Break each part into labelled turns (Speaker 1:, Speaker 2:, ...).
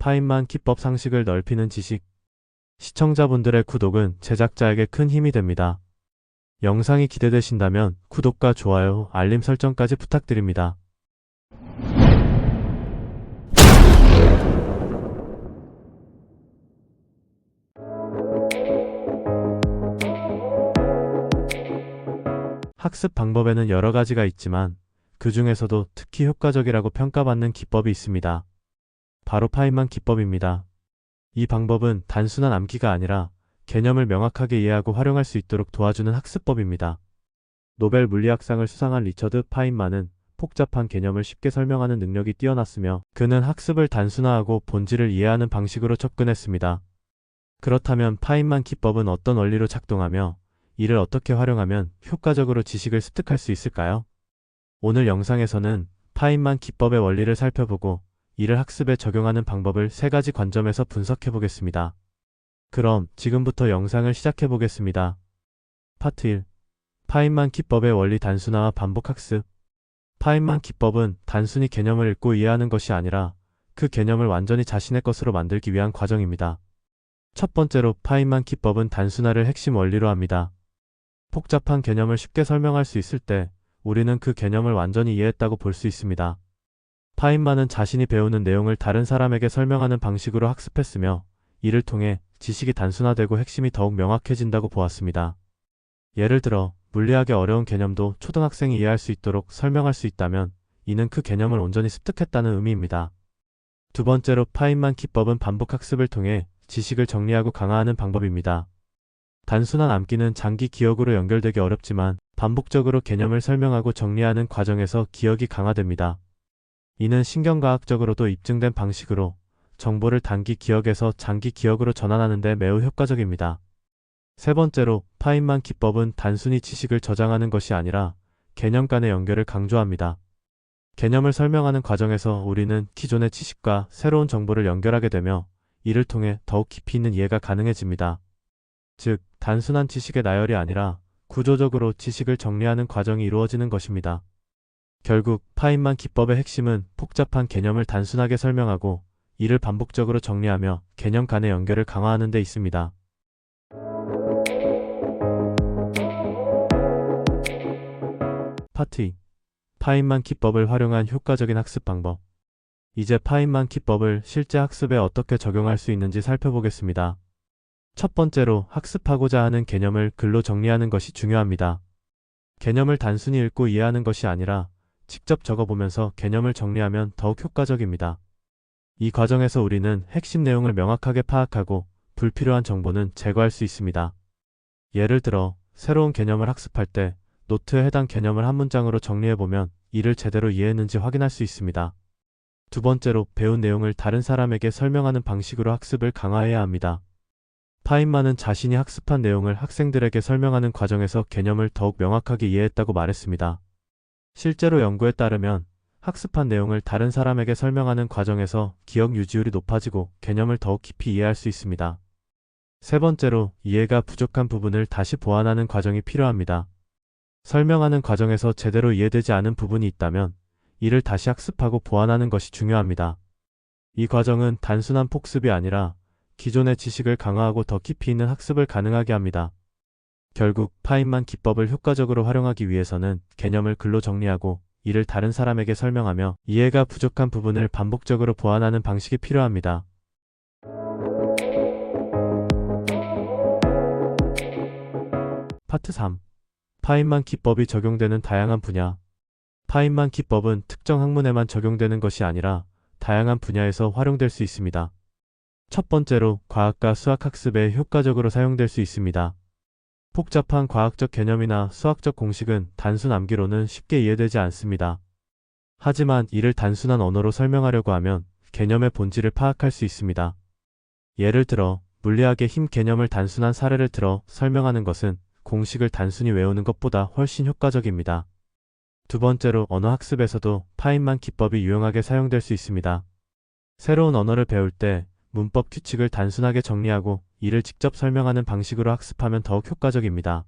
Speaker 1: 파인만 기법 상식을 넓히는 지식. 시청자분들의 구독은 제작자에게 큰 힘이 됩니다. 영상이 기대되신다면 구독과 좋아요, 알림 설정까지 부탁드립니다. 학습 방법에는 여러 가지가 있지만 그 중에서도 특히 효과적이라고 평가받는 기법이 있습니다. 바로 파인만 기법입니다. 이 방법은 단순한 암기가 아니라 개념을 명확하게 이해하고 활용할 수 있도록 도와주는 학습법입니다. 노벨 물리학상을 수상한 리처드 파인만은 복잡한 개념을 쉽게 설명하는 능력이 뛰어났으며 그는 학습을 단순화하고 본질을 이해하는 방식으로 접근했습니다. 그렇다면 파인만 기법은 어떤 원리로 작동하며 이를 어떻게 활용하면 효과적으로 지식을 습득할 수 있을까요? 오늘 영상에서는 파인만 기법의 원리를 살펴보고 이를 학습에 적용하는 방법을 세 가지 관점에서 분석해 보겠습니다. 그럼 지금부터 영상을 시작해 보겠습니다. 파트 1. 파인만 기법의 원리 단순화와 반복 학습. 파인만 기법은 단순히 개념을 읽고 이해하는 것이 아니라 그 개념을 완전히 자신의 것으로 만들기 위한 과정입니다. 첫 번째로 파인만 기법은 단순화를 핵심 원리로 합니다. 복잡한 개념을 쉽게 설명할 수 있을 때 우리는 그 개념을 완전히 이해했다고 볼 수 있습니다. 파인만은 자신이 배우는 내용을 다른 사람에게 설명하는 방식으로 학습했으며 이를 통해 지식이 단순화되고 핵심이 더욱 명확해진다고 보았습니다. 예를 들어 물리학의 어려운 개념도 초등학생이 이해할 수 있도록 설명할 수 있다면 이는 그 개념을 온전히 습득했다는 의미입니다. 두 번째로 파인만 기법은 반복 학습을 통해 지식을 정리하고 강화하는 방법입니다. 단순한 암기는 장기 기억으로 연결되기 어렵지만 반복적으로 개념을 설명하고 정리하는 과정에서 기억이 강화됩니다. 이는 신경과학적으로도 입증된 방식으로 정보를 단기 기억에서 장기 기억으로 전환하는 데 매우 효과적입니다. 세 번째로 파인만 기법은 단순히 지식을 저장하는 것이 아니라 개념 간의 연결을 강조합니다. 개념을 설명하는 과정에서 우리는 기존의 지식과 새로운 정보를 연결하게 되며 이를 통해 더욱 깊이 있는 이해가 가능해집니다. 즉, 단순한 지식의 나열이 아니라 구조적으로 지식을 정리하는 과정이 이루어지는 것입니다. 결국 파인만 기법의 핵심은 복잡한 개념을 단순하게 설명하고 이를 반복적으로 정리하며 개념 간의 연결을 강화하는 데 있습니다. 파트 2. 파인만 기법을 활용한 효과적인 학습 방법. 이제 파인만 기법을 실제 학습에 어떻게 적용할 수 있는지 살펴보겠습니다. 첫 번째로 학습하고자 하는 개념을 글로 정리하는 것이 중요합니다. 개념을 단순히 읽고 이해하는 것이 아니라 직접 적어보면서 개념을 정리하면 더욱 효과적입니다. 이 과정에서 우리는 핵심 내용을 명확하게 파악하고 불필요한 정보는 제거할 수 있습니다. 예를 들어 새로운 개념을 학습할 때 노트에 해당 개념을 한 문장으로 정리해보면 이를 제대로 이해했는지 확인할 수 있습니다. 두 번째로 배운 내용을 다른 사람에게 설명하는 방식으로 학습을 강화해야 합니다. 파인만은 자신이 학습한 내용을 학생들에게 설명하는 과정에서 개념을 더욱 명확하게 이해했다고 말했습니다. 실제로 연구에 따르면 학습한 내용을 다른 사람에게 설명하는 과정에서 기억 유지율이 높아지고 개념을 더욱 깊이 이해할 수 있습니다. 세 번째로 이해가 부족한 부분을 다시 보완하는 과정이 필요합니다. 설명하는 과정에서 제대로 이해되지 않은 부분이 있다면 이를 다시 학습하고 보완하는 것이 중요합니다. 이 과정은 단순한 복습이 아니라 기존의 지식을 강화하고 더 깊이 있는 학습을 가능하게 합니다. 결국 파인만 기법을 효과적으로 활용하기 위해서는 개념을 글로 정리하고 이를 다른 사람에게 설명하며 이해가 부족한 부분을 반복적으로 보완하는 방식이 필요합니다. 파트 3. 파인만 기법이 적용되는 다양한 분야. 파인만 기법은 특정 학문에만 적용되는 것이 아니라 다양한 분야에서 활용될 수 있습니다. 첫 번째로 과학과 수학 학습에 효과적으로 사용될 수 있습니다. 복잡한 과학적 개념이나 수학적 공식은 단순 암기로는 쉽게 이해되지 않습니다. 하지만 이를 단순한 언어로 설명하려고 하면 개념의 본질을 파악할 수 있습니다. 예를 들어 물리학의 힘 개념을 단순한 사례를 들어 설명하는 것은 공식을 단순히 외우는 것보다 훨씬 효과적입니다. 두 번째로 언어 학습에서도 파인만 기법이 유용하게 사용될 수 있습니다. 새로운 언어를 배울 때 문법 규칙을 단순하게 정리하고 이를 직접 설명하는 방식으로 학습하면 더욱 효과적입니다.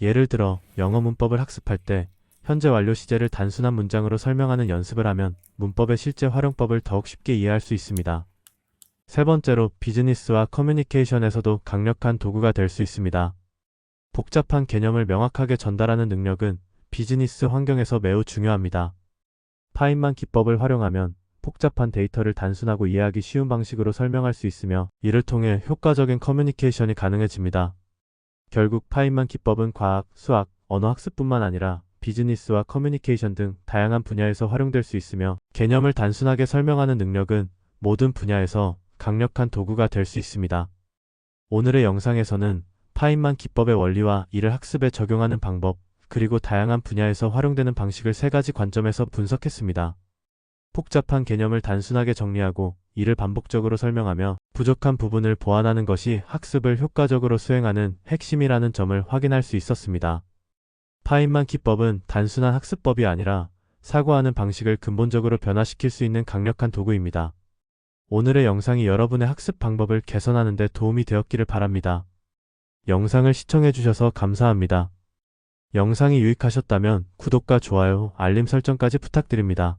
Speaker 1: 예를 들어 영어 문법을 학습할 때 현재 완료 시제를 단순한 문장으로 설명하는 연습을 하면 문법의 실제 활용법을 더욱 쉽게 이해할 수 있습니다. 세 번째로 비즈니스와 커뮤니케이션에서도 강력한 도구가 될 수 있습니다. 복잡한 개념을 명확하게 전달하는 능력은 비즈니스 환경에서 매우 중요합니다. 파인만 기법을 활용하면 복잡한 데이터를 단순하고 이해하기 쉬운 방식으로 설명할 수 있으며 이를 통해 효과적인 커뮤니케이션이 가능해집니다. 결국 파인만 기법은 과학, 수학, 언어 학습뿐만 아니라 비즈니스와 커뮤니케이션 등 다양한 분야에서 활용될 수 있으며 개념을 단순하게 설명하는 능력은 모든 분야에서 강력한 도구가 될 수 있습니다. 오늘의 영상에서는 파인만 기법의 원리와 이를 학습에 적용하는 방법, 그리고 다양한 분야에서 활용되는 방식을 세 가지 관점에서 분석했습니다. 복잡한 개념을 단순하게 정리하고 이를 반복적으로 설명하며 부족한 부분을 보완하는 것이 학습을 효과적으로 수행하는 핵심이라는 점을 확인할 수 있었습니다. 파인만 기법은 단순한 학습법이 아니라 사고하는 방식을 근본적으로 변화시킬 수 있는 강력한 도구입니다. 오늘의 영상이 여러분의 학습 방법을 개선하는 데 도움이 되었기를 바랍니다. 영상을 시청해 주셔서 감사합니다. 영상이 유익하셨다면 구독과 좋아요, 알림 설정까지 부탁드립니다.